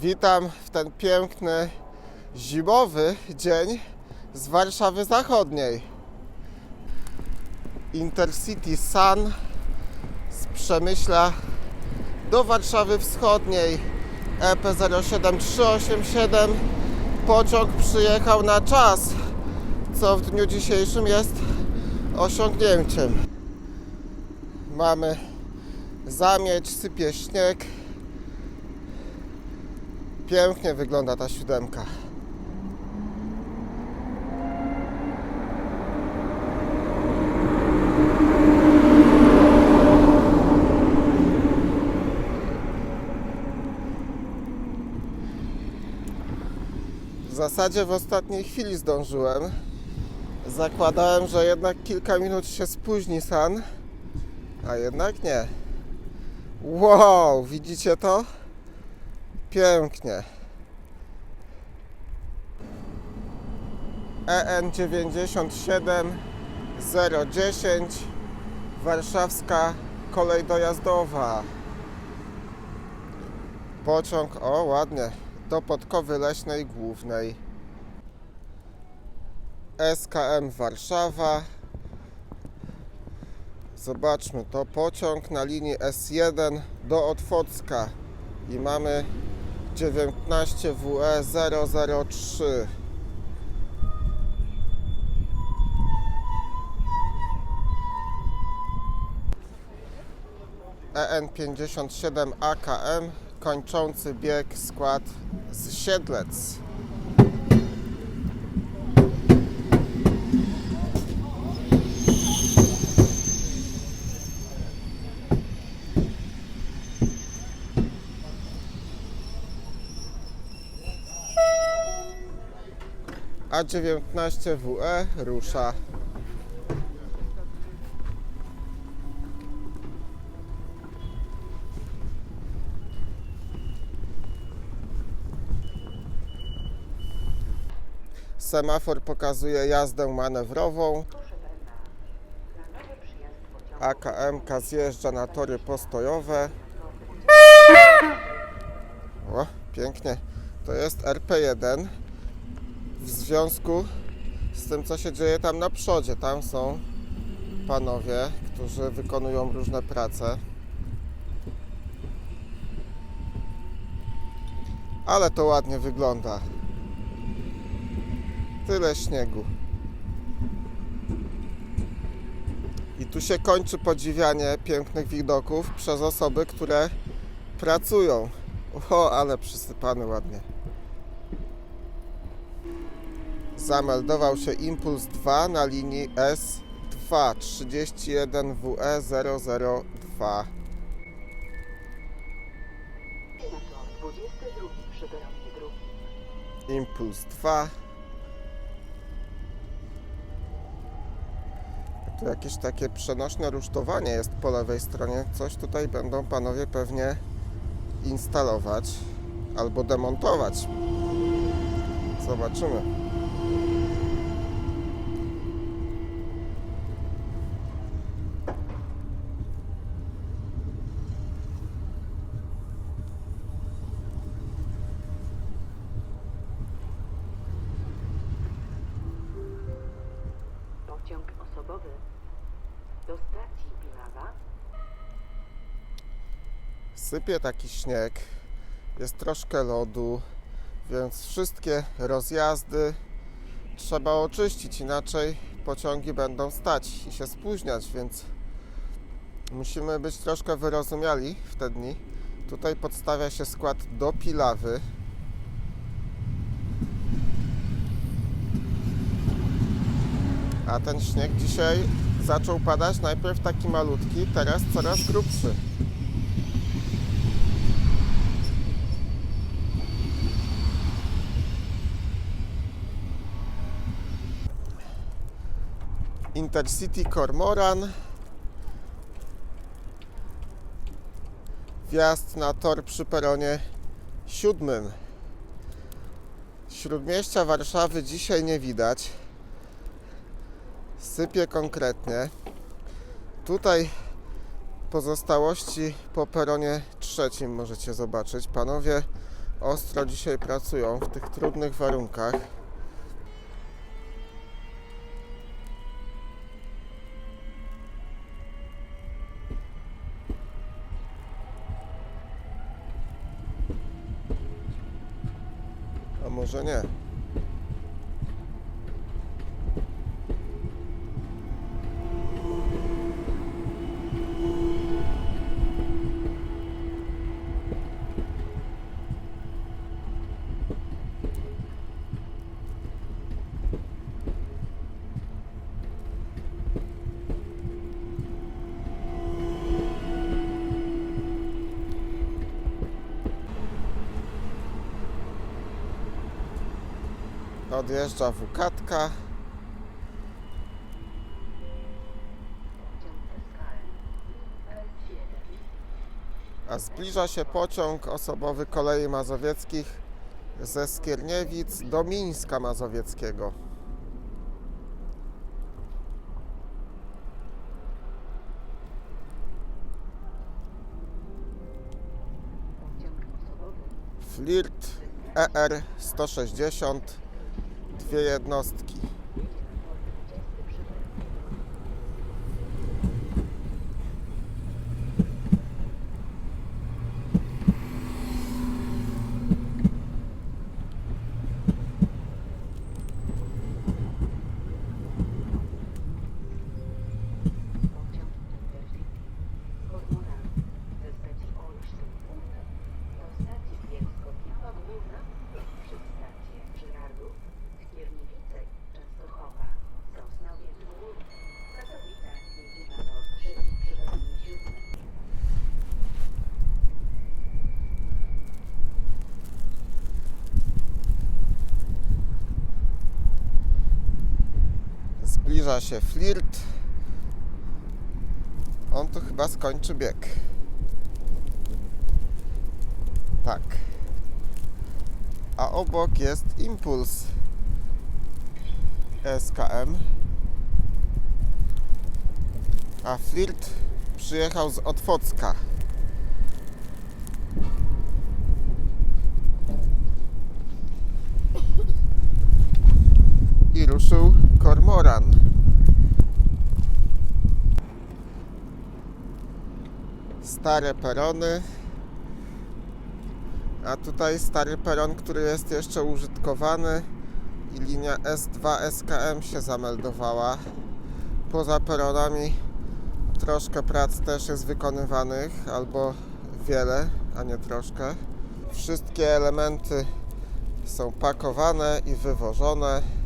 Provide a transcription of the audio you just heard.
Witam w ten piękny zimowy dzień z Warszawy Zachodniej. Intercity Sun z Przemyśla do Warszawy Wschodniej E EP07387 pociąg przyjechał na czas, co w dniu dzisiejszym jest osiągnięciem. Mamy zamieć, sypie śnieg. Pięknie wygląda ta siódemka. W zasadzie w ostatniej chwili zdążyłem. Zakładałem, że jednak kilka minut się spóźni San, a jednak nie. Wow, widzicie to? Pięknie. EN 97 010 Warszawska kolej dojazdowa. Pociąg, o ładnie, do Podkowy Leśnej Głównej. SKM Warszawa. Zobaczmy, to pociąg na linii S1 do Otwocka i mamy 19WE 003. EN 57 AKM kończący bieg skład z Siedlec. A19WE rusza. Semafor pokazuje jazdę manewrową. AKM zjeżdża na tory postojowe. O, pięknie. To jest RP1 w związku z tym, co się dzieje tam na przodzie. Tam są panowie, którzy wykonują różne prace. Ale to ładnie wygląda. Tyle śniegu. I tu się kończy podziwianie pięknych widoków przez osoby, które pracują. O, ale przysypany ładnie. Zameldował się Impuls 2 na linii S2 31WE 002. Peloton 22 przy peronie drugim. Impuls 2. Tu jakieś takie przenośne rusztowanie jest po lewej stronie. Coś tutaj będą panowie pewnie instalować albo demontować. Zobaczymy. Sypie taki śnieg, jest troszkę lodu, więc wszystkie rozjazdy trzeba oczyścić, inaczej pociągi będą stać i się spóźniać, więc musimy być troszkę wyrozumiali w te dni. Tutaj podstawia się skład do Pilawy. A ten śnieg dzisiaj zaczął padać najpierw taki malutki, teraz coraz grubszy. Intercity Cormoran. Wjazd na tor przy peronie siódmym. Śródmieścia Warszawy dzisiaj nie widać. Sypie konkretnie. Tutaj pozostałości po peronie trzecim możecie zobaczyć. Panowie ostro dzisiaj pracują w tych trudnych warunkach. A Odjeżdża wukatka. Pociąg SKM L7. A zbliża się pociąg osobowy kolei mazowieckich ze Skierniewic do Mińska Mazowieckiego. Flirt ER 160, dwie jednostki. jedzie na tor 20 przy peronie Pociąg Intercity Kormoran ze stacji Olsztyn do stacji Bielsko-Biała Główna przez stację Żyrardów, Skierniewice, Częstochowa, Sosnowiec Gór, Katowice jedzie na tor trzeci przy peronie siódmym. Zbliża się flirt. On tu chyba skończy bieg. Tak. A obok jest impuls SKM. A flirt przyjechał z Otwocka. I ruszył kormoran. Stare perony. A tutaj stary peron, który jest jeszcze użytkowany i linia S2 SKM się zameldowała. Poza peronami troszkę prac też jest wykonywanych, albo wiele, a nie troszkę. Wszystkie elementy są pakowane i wywożone.